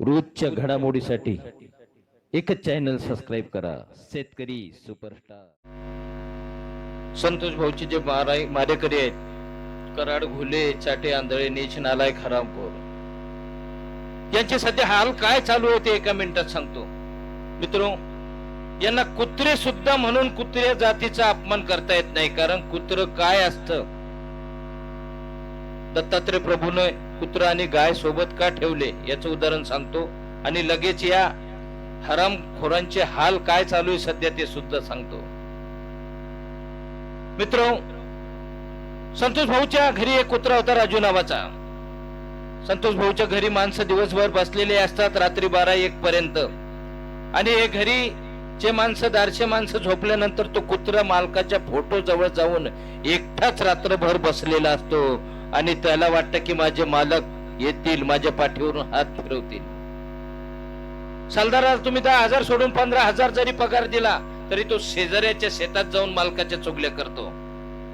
रोजच्या घडामोडीसाठी एकच channel subscribe करा. शेतकरी सुपरस्टार संतोष भाऊचे जे माराय मारेकरी आहेत कराड घुले चाटे आंधळे नीच नालायक हरामखोर. यांचे सध्या हाल काय चालू होते एका मिनिटात सांगतो. मित्रो यांना कुत्रे सुद्धा म्हणून कुत्रे जातीचा अपमान करता येत नाही कारण कुत्र काय असतं? दत्तात्रय प्रभूने कुत्रा आणि गाय सोबत का ठेवले याचं उदाहरण सांगतो. आणि लगेच या हराम खोरांचे हाल काय चालू आहे सध्या ते सुद्धा सांगतो. मित्र संतोष भाऊच्या घरी एक कुत्रा होता राजू नावाचा. संतोष भाऊच्या घरी माणसं दिवसभर बसलेले असतात रात्री बारा एक पर्यंत. आणि हे घरी जे माणसं दारशे माणसं झोपल्यानंतर तो कुत्रा मालकाच्या फोटो जवळ जाऊन एकटाच रात्रभर बसलेला असतो. आणि त्याला वाटतं की माझे मालक येतील माझ्या पाठीवरून हात फिरवतील. सालदाराला तुम्ही दहा हजार सोडून पंधरा हजार जरी पगार दिला तरी तो शेजाऱ्याच्या शेतात जाऊन मालकाच्या चुगल्या करतो.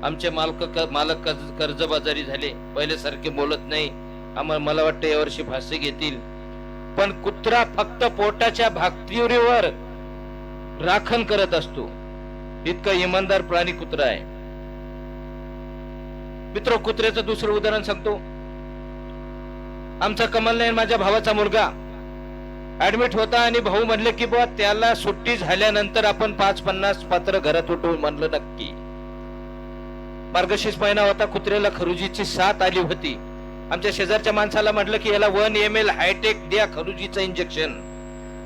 आमचे मालक मालक कर्ज- कर्जबाजारी झाले. पहिल्यासारखे बोलत नाही. आम्हाला मला वाटतं यावर्षी फाशी घेतील. पण कुत्रा फक्त पोटाच्या भाकरीवर राखण करत असतो. इतका इमानदार प्राणी कुत्रा आहे. मित्र कुत्र्याचं दुसरं उदाहरण सांगतो. आमचा कमल नाही माझ्या भावाचा मुलगा ऍडमिट होता आणि भाऊ म्हणले की बुवा त्याला सुट्टी झाल्यानंतर आपण पाच पन्नास पात्र घरात उठवून म्हणलं नक्की. मार्गशीर्ष महिना होता कुत्र्याला खरुजीची साथ आली होती. आमच्या शेजारच्या माणसाला म्हटलं की याला वन एम एल हायटेक द्या खरुजीचं इंजेक्शन.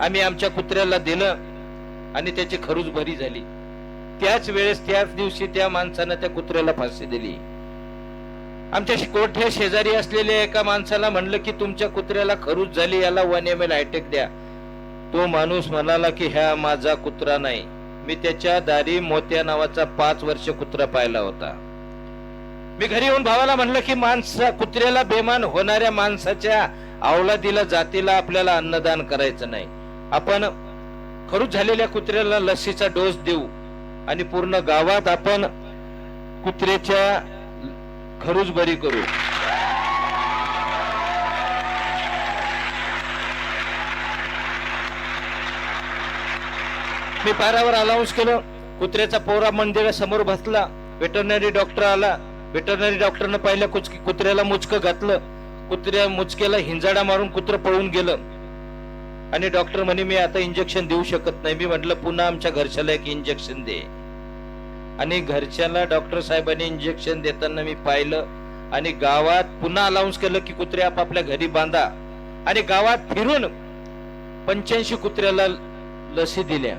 आम्ही आमच्या कुत्र्याला दिलं आणि त्याची खरूज भरी झाली. त्याच वेळेस त्याच दिवशी त्या माणसानं त्या कुत्र्याला फाशी दिली. आमच्या कोठ्या शेजारी असलेल्या एका माणसाला म्हणलं की तुमच्या कुत्र्याला खरूच झाली याला वन एम एल हायटेक द्या. तो माणूस म्हणाला की ह्या माझा कुत्रा नाही. मी त्याच्या दारी मोत्या नावाचा पाच वर्ष कुत्रा पाहिला होता. मी घरी येऊन भावाला म्हणलं की माणसा कुत्र्याला बेमान होणाऱ्या माणसाच्या अवलादीला जातीला आपल्याला अन्नदान करायचं नाही. आपण खरूच झालेल्या कुत्र्याला लसीचा डोस देऊ आणि पूर्ण गावात आपण कुत्र्याच्या खरूच बरी करू. मी पारावर अलाउन्स केलं कुत्र्याचा पोरा मंदिरा समोर बसला वेटरनरी डॉक्टर आला. वेटरनरी डॉक्टरनं पहिल्या कुच- कुत्र्याला मुचक घातलं. कुत्र्या मुचक्याला हिंजाडा मारून कुत्र पळून गेलं. आणि डॉक्टर म्हणे मी आता इंजेक्शन देऊ शकत नाही. मी म्हटलं पुन्हा आमच्या घरच्याला एक इंजेक्शन दे. आणि घरच्याला डॉक्टर साहेबांनी इंजेक्शन देताना मी पाहिलं. आणि गावात पुन्हा अलाउन्स केलं की कुत्रे आपापल्या घरी बांधा. आणि गावात फिरून पंच्याऐंशी कुत्र्याला लसी दिल्या.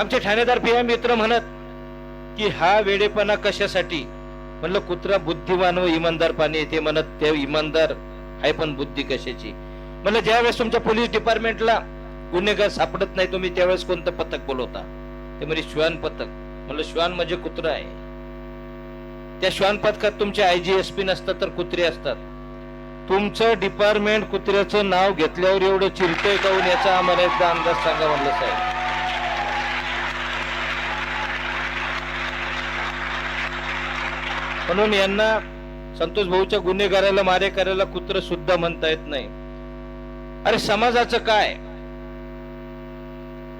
आमचे ठाणेदार पिया मित्र म्हणत की हा वेडेपणा कशासाठी? म्हणलं कुत्रा बुद्धिवान व इमानदार पाणी येते म्हणत ते इमानदार आहे पण बुद्धी कशाची? म्हणलं ज्यावेळेस तुमच्या पोलीस डिपार्टमेंटला गुन्हेगार सापडत नाही तुम्ही त्यावेळेस कोणतं पथक बोलवता? ते म्हणजे श्वान पथक. म्हणलं श्वान म्हणजे कुत्रा आहे. त्या श्वान पथकात तुमचे आयजीएसपी नसतात तर कुत्रे असतात. तुमचं डिपार्टमेंट कुत्र्याचं नाव घेतल्यावर एवढं चिरतोय काऊन याचा आम्हाला एकदा अंदाज सांगा म्हणलं साहेब. म्हणून यांना संतोष भाऊच्या गुन्हेगाराला मारे करायला कुत्र सुद्धा म्हणता येत नाही. अरे समाजाचं काय?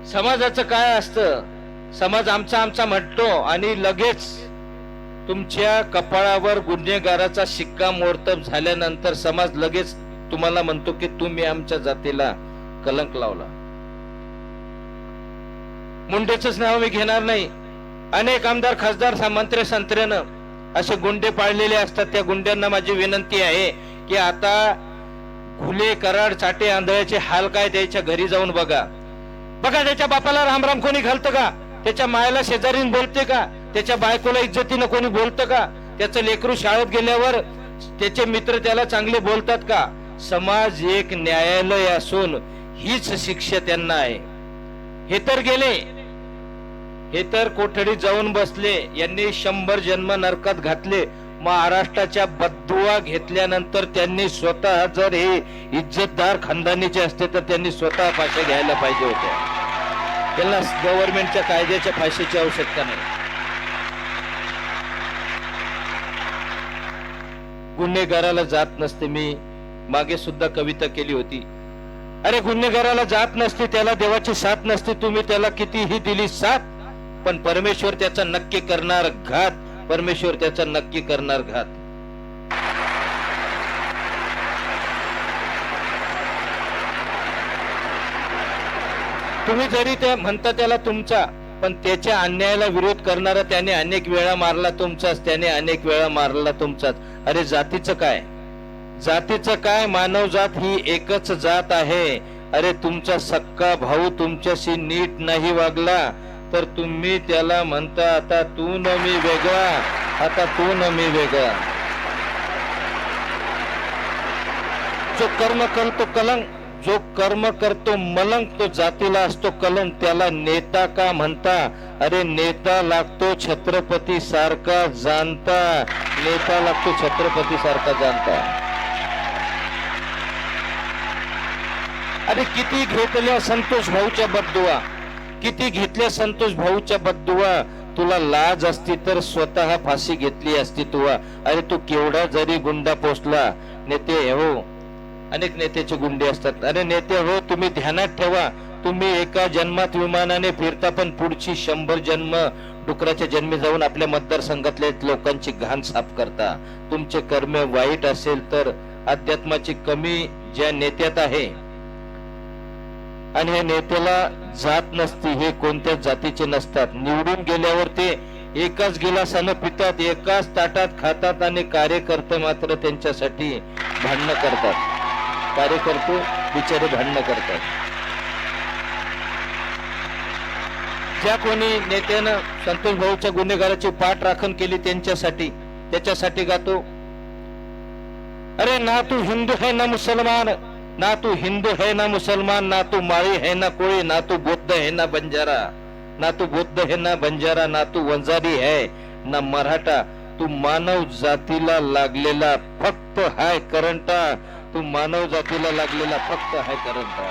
समाजाचं काय असतं? समाज आमचा आमचा म्हणतो आणि लगेच तुमच्या कपाळावर गुन्हेगाराचा शिक्का मोर्तब झाल्यानंतर समाज लगेच तुम्हाला म्हणतो की तुम्ही आमच्या जातीला कलंक लावला. मुंडेच नाव मी घेणार नाही. अनेक आमदार खासदार मंत्री संत्र्यानं असे गुंडे पाळलेले असतात. त्या गुंड्यांना माझी विनंती आहे की आता घुले कराड चाटे आंधळ्याचे हाल काय त्याच्या घरी जाऊन बघा. बघा त्याच्या बापाला रामराम कोणी घालतं का? त्याच्या मायाला शेजारीन बोलते का? त्याच्या बायकोला इज्जतीनं कोणी बोलतं का? त्याचं लेकरू शाळेत गेल्यावर त्याचे मित्र त्याला चांगले बोलतात का? समाज एक न्यायालय असून हीच शिक्षा त्यांना आहे. हे तर गेले. हे तर कोठडीत जाऊन बसले. यांनी शंभर जन्म नरकात घातले. महाराष्ट्राच्या बद्दुआ घेतल्यानंतर त्यांनी स्वतः जर हे इज्जतदार खानदानीचे असते तर त्यांनी स्वतः फाशी घ्यायला पाहिजे होत्या. त्यांना गव्हर्नमेंटच्या कायद्याच्या फाशीची आवश्यकता नाही. गुन्हेगाराला जात नसते मी मागे सुद्धा कविता केली होती. अरे गुन्हेगाराला जात नसते त्याला देवाची साथ नसते तुम्ही त्याला कितीही दिली साथ पण परमेश्वर त्याचा नक्की करणार घात परमेश्वर त्याचा नक्की करणार घात. तुम्ही जरी ते म्हणता त्याला तुमचा पण त्याच्या अन्यायाला विरोध करणारा त्याने अनेक वेळा मारला तुमचाच त्याने अनेक वेळा मारला तुमचाच. अरे जातीचं काय? जातीचं काय? मानव जात ही एकच जात आहे. अरे तुमचा सक्का भाऊ तुमच्याशी नीट नाही वागला तर तुम्ही त्याला म्हणता आता तू न मी वेगळा आता तू न मी वेगळा. जो कर्म करतो कलंक जो कर्म करतो मलंग तो जातीला असतो कलंक त्याला नेता का म्हणता? अरे नेता लागतो छत्रपती सारखा जाणता. नेता लागतो छत्रपती सारखा जाणता. अरे किती घेतल्या संतोष भाऊच्या बद्दुआ किती घेतल्या संतोष भाऊच्या बद्दुआ तुला लाज असती तर स्वतः फाशी घेतली असती तुवा. अरे तू केवढा जरी गुंडा पोचला नेते हो. अनेक नेत्याचे गुंडे असतात. अरे नेते हो तुम्ही ध्यानात ठेवा. तुम्ही एका जन्मात विमानाने फिरता पण पुढची शंभर जन्म डुकराच्या जन्मी जाऊन आपल्या मतदारसंघातल्या लोकांची घाण साफ करता. तुमचे कर्म वाईट असेल तर अध्यात्माची कमी ज्या नेत्यात आहे आणि या नेत्याला जात नसती हे कोणत्याच जातीचे नसतात. निवडून गेल्यावर ते एकाच गिलासानं पितात एकाच ताटात खातात आणि कार्यकर्ते मात्र त्यांच्यासाठी भांडणं करतात. कार्यकर्ते बिचारे भांडणं करतात. ज्या कोणी नेत्यानं संतोष भाऊच्या गुन्हेगाराची पाठ राखण केली त्यांच्यासाठी त्याच्यासाठी गातो अरे ना तू हिंदू है ना मुसलमान ना तू हिंदू है ना मुसलमान ना तू माळी है ना कोळी ना तू बुद्ध है ना बंजारा ना तू बुद्ध है ना बंजारा ना तू वंजारी है ना मराठा तू मानव जातीला लागलेला फक्त हाय करंटा तू मानव जातीला लागलेला फक्त आहे करत करंटा